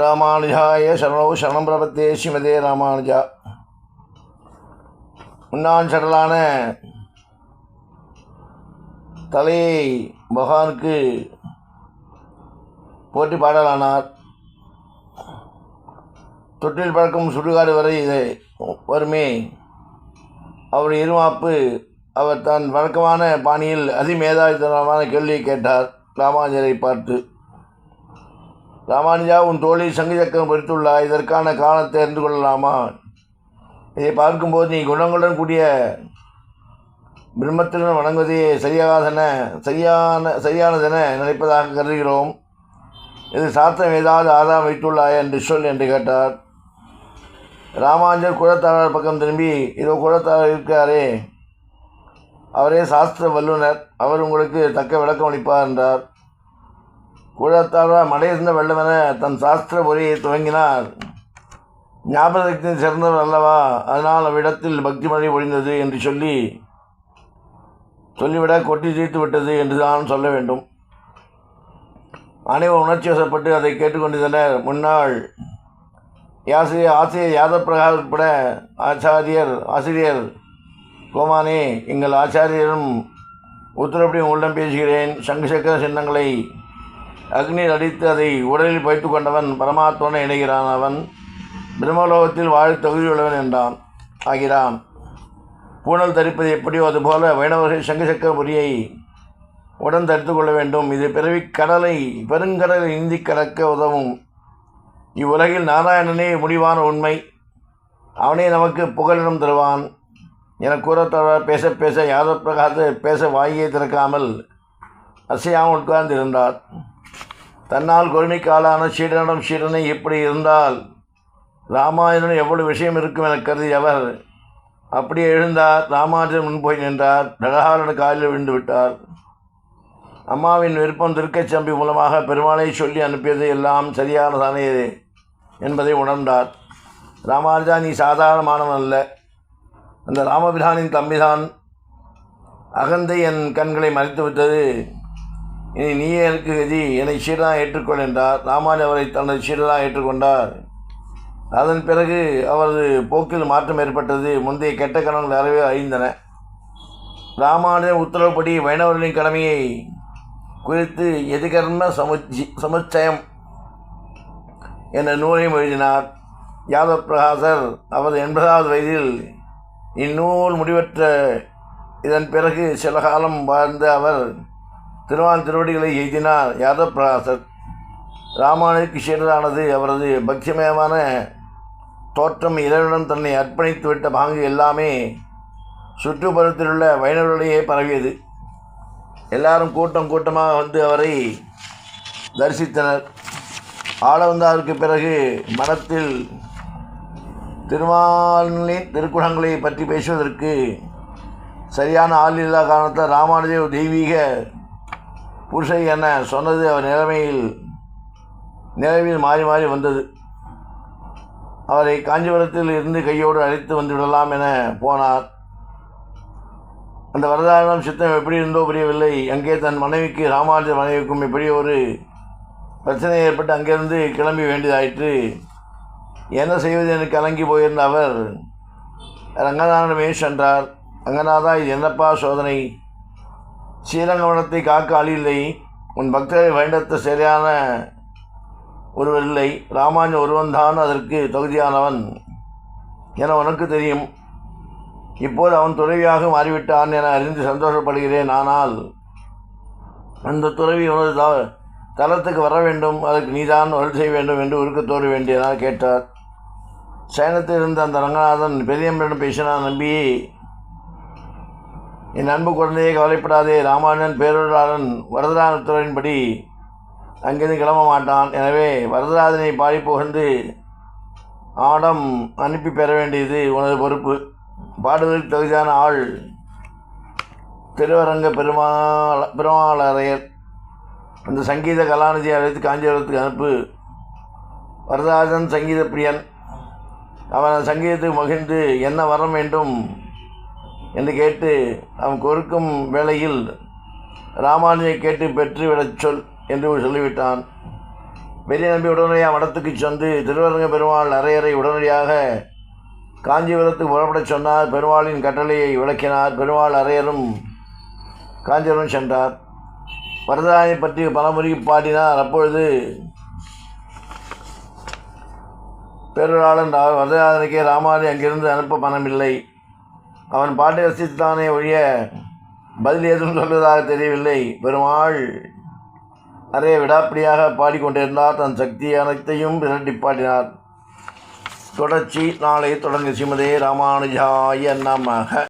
ராமானுஜாய சரணோ சரணம் பிரபத்தே ஸ்ரீமதே ராமானுஜா. உண்ணான் சடலான தலையை பகவானுக்கு போற்றி பாடலானார். தொட்டில் பழக்கம் சுடுகாடு வரை இதை வருமே. அவருடைய இருமாப்பு அவர் தன் வழக்கமான பாணியில் அதிமேதாவித்தனமான கேள்வியை கேட்டார். ராமானுஜரை பார்த்து ராமானுஜா உன் தோழி சங்கு சக்கரம் பறித்துள்ளா இதற்கான காலத்தை அறிந்து கொள்ளலாமா? இதை பார்க்கும்போது நீ குணங்களுடன் கூடிய பிரம்மத்துடன் வணங்குவதே சரியாகாதன சரியான சரியானதென நினைப்பதாக கருதுகிறோம். இது சாத்திரம் ஏதாவது ஆதாரம் வைத்துள்ளாய் என்று சொல் என்று கேட்டார். ராமானுஜர் குலத்தாளர் பக்கம் திரும்பி இதோ குலத்தாளர் இருக்காரே. அவரே சாஸ்திர வல்லுனர் அவர் உங்களுக்கு தக்க விளக்கம் அளிப்பார் என்றார். குலத்தாளர் மடையிருந்த வெள்ளமென தன் சாஸ்திர உரையை துவங்கினார். ஞாபகத்தின் சிறந்தவர் அல்லவா? அதனால் அவ்விடத்தில் பக்தி மழை ஒழிந்தது என்று சொல்லி சொல்லிவிட கொட்டி தீர்த்து விட்டது என்று தான் சொல்ல வேண்டும். அனைவரும் உணர்ச்சி வசப்பட்டு அதை கேட்டுக்கொண்டிருந்தனர். முன்னாள் ஆசிரியர் ஆசிரியர் யாதவ் பிரகாஷ் உட்பட ஆச்சாரியர் ஆசிரியர் கோமானே எங்கள் ஆச்சாரியரும் உத்தரப்படி உங்களிடம் பேசுகிறேன். சங்கு சக்கர சின்னங்களை அக்னியில் அடித்து அதை உடலில் பயித்து கொண்டவன் பரமாத்மனை இணைகிறான் அவன். பிரம்மலோகத்தில் வாழ தகுதியுள்ளவன் என்றான் ஆகிறான். பூணல் தரிப்பது எப்படியோ அதுபோல வைணவர்கள் சங்கசக்கர சக்கர உடன் தரித்து கொள்ள வேண்டும். இது பிறவி கடலை பெருங்கடலை இந்தி கடக்க உதவும். இவ்வுலகில் நாராயணனே முடிவான உண்மை. அவனே நமக்கு புகலிடம் தருவான். என கூறத்தவர் பேச பேச யாதவ் பிரகாச பேச வாயை திறக்காமல் அசையாமல் உட்கார்ந்திருந்தார். தன்னால் கொடுமைக்காலான சீடனிடம் சீடனை இப்படி இருந்தால் ராமாயணம் எவ்வளவு விஷயம் இருக்கும் என கருதி அவர் அப்படியே எழுந்தார். ராமானுஜன் முன் போய் நின்றார். பிரகாரன காலில் விழுந்து விட்டார். அம்மாவின் விருப்பம் திருக்கச்சம்பி மூலமாக பெருமாளை சொல்லி அனுப்பியது எல்லாம் சரியானதானே என்பதை உணர்ந்தார். ராமானுஜா நீ சாதாரணமானவன் அல்ல. அந்த ராமபிரானின் தம்பிதான். அகந்தை என் கண்களை மறைத்து விட்டது இனி நீயே எனக்கு கதி என்னை சீடனாக ஏற்றுக்கொள் என்றார். ராமானுஜ அவரை தனது சீடனாக ஏற்றுக்கொண்டார். அதன் பிறகு அவரது போக்கில் மாற்றம் ஏற்பட்டது. முந்தைய கெட்ட கணங்கள் அறவே அழிந்தன. ராமானுஜன் உத்தரவுப்படி வைணவர்களின் கடமையை குறித்து எதிகர்ம சமுச்சி சமுச்சயம் என்ற நூலையும் எழுதினார். யாதவ் பிரகாசர் அவரது எண்பதாவது வயதில் இந்நூல் முடிவற்ற இதன் பிறகு சில காலம் வாழ்ந்த அவர் திருவான் திருவடிகளை எய்தினார். யாதப்பிராசர் ராமானுக்கு சீடரானது அவரது பக்திமயமான தோற்றம் இறைவனுடன் தன்னை அர்ப்பணித்து விட்ட பாங்கு எல்லாமே சுற்றுப்புறத்திலுள்ள வைணவர்களிடையே பரவியது. எல்லாரும் கூட்டம் கூட்டமாக வந்து அவரை தரிசித்தனர். ஆளவந்தாருக்கு பிறகு மனத்தில் திருமாலின் திருக்குணங்களை பற்றி பேசுவதற்கு சரியான ஆள் இல்லாத காரணத்தால் ராமானுஜர் தெய்வீக புருஷை என சொன்னது? அவர் நிலைமையில் நிலவில் மாறி மாறி வந்தது. அவரை காஞ்சிபுரத்தில் இருந்து கையோடு அழைத்து வந்து விடலாம் என போனார். அந்த வரதாரணம் சித்தம் எப்படி இருந்தோ புரியவில்லை. அங்கே தன் மனைவிக்கு ராமானுஜர் மனைவிக்கும் இப்படி ஒரு பிரச்சனை ஏற்பட்டு அங்கிருந்து கிளம்பி வேண்டியதாயிற்று. என்ன செய்வது என்று கலங்கி போயிருந்த அவர் ரங்கநாதனமே சென்றார். ரங்கநாதா இது என்னப்பா சோதனை? ஸ்ரீரங்கவனத்தை காக்க ஆளில்லை. உன் பக்தரை வேண்டத்த சரியான ஒருவர் இல்லை. ராமானு ஒருவன்தான் அதற்கு தகுதியானவன் என உனக்கு தெரியும். இப்போது அவன் துறவியாக மாறிவிட்டான் என அறிந்து சந்தோஷப்படுகிறேன். ஆனால் அந்த துறவி உனது த தளத்துக்கு வர வேண்டும். அதற்கு நீதான் அருள் செய்ய வேண்டும் என்று உருக்கத்தோடு வேண்டியதாக கேட்டார். சயனத்தில் இருந்த அந்த ரங்கநாதன் பெரியம்பரிடம் பேசினான். நம்பி என் அன்பு குழந்தையை கவலைப்படாதே. ராமானுஜன் பேரொருளாளன் வரதராஜத்துறையின்படி அங்கிருந்து கிளம்ப மாட்டான் எனவே வரதராஜனை பாடி புகழ்ந்து ஆடம் அனுப்பி பெற வேண்டியது உனது பொறுப்பு. பாடுவதற்கு தகுதியான ஆள் திருவரங்க பெருமாள பெருமாளரையர். அந்த சங்கீத கலாநிதியை அழைத்து காஞ்சிபுரத்துக்கு அனுப்பு. வரதராஜன் சங்கீத பிரியன் அவன் சங்கீதத்துக்கு மகிழ்ந்து என்ன வரம் வேண்டும் என்று கேட்டு அவன் கொடுக்கும் வேளையில் ராமானுஜை கேட்டு பெற்றுவிடச் சொல் என்று சொல்லிவிட்டான். பெரிய நம்பி உடனடியாக மடத்துக்கு சென்று திருவரங்க பெருமாள் அரையறை உடனடியாக காஞ்சிபுரத்துக்கு புறப்படச் சொன்னார். பெருமாளின் கட்டளையை விளக்கினார். பெருமாள் அரையரும் காஞ்சிபுரம் சென்றார். வரதராயனை பற்றி பலமுறை பாடினார். அப்பொழுது பேரொருளாளன் வரதராஜனுக்கே ராமாலி அங்கிருந்து அனுப்ப பணமில்லை. அவன் பாட்டை ரசித்துத்தானே ஒழிய பதில் ஏதும் சொல்வதாக தெரியவில்லை. பெருமாள் நிறைய விடாப்பிடியாக பாடிக்கொண்டிருந்தார். தன் சக்தி அனைத்தையும் விரட்டி பாடினார். தொடர்ச்சி நாளை தொடங்க சிமதே ராமானுஜாய நமக.